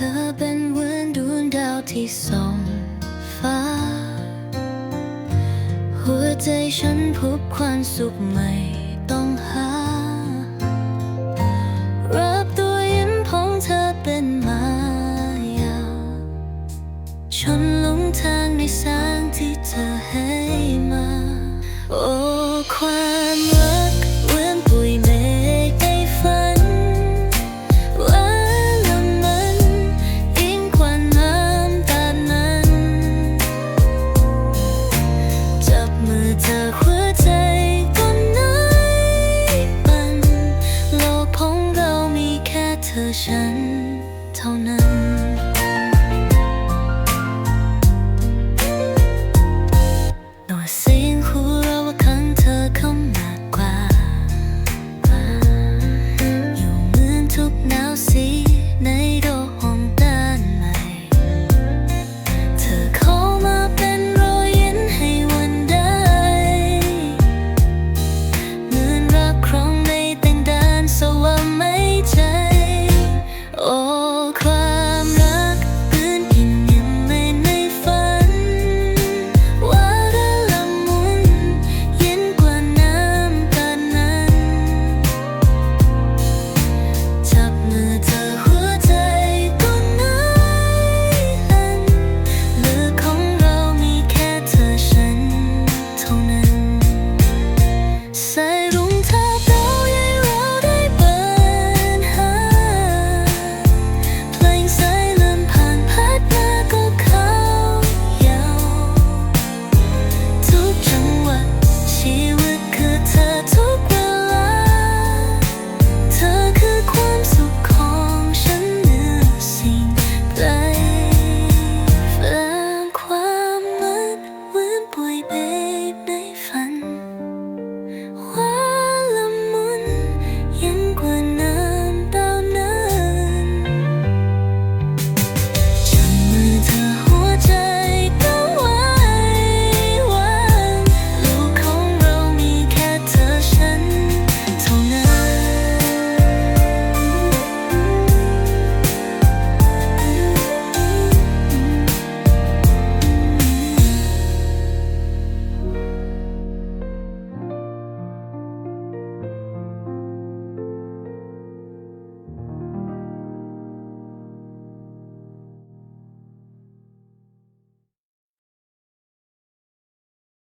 เธอเป็นเวรดวงดาวที่ส่องฟ้า หัวใจฉันพบความสุขใหม่ต้องหา รับตัวยิ้มของเธอเป็นมายาฉันหลงทางในแสงที่เธอให้มา โอ้ความ 都能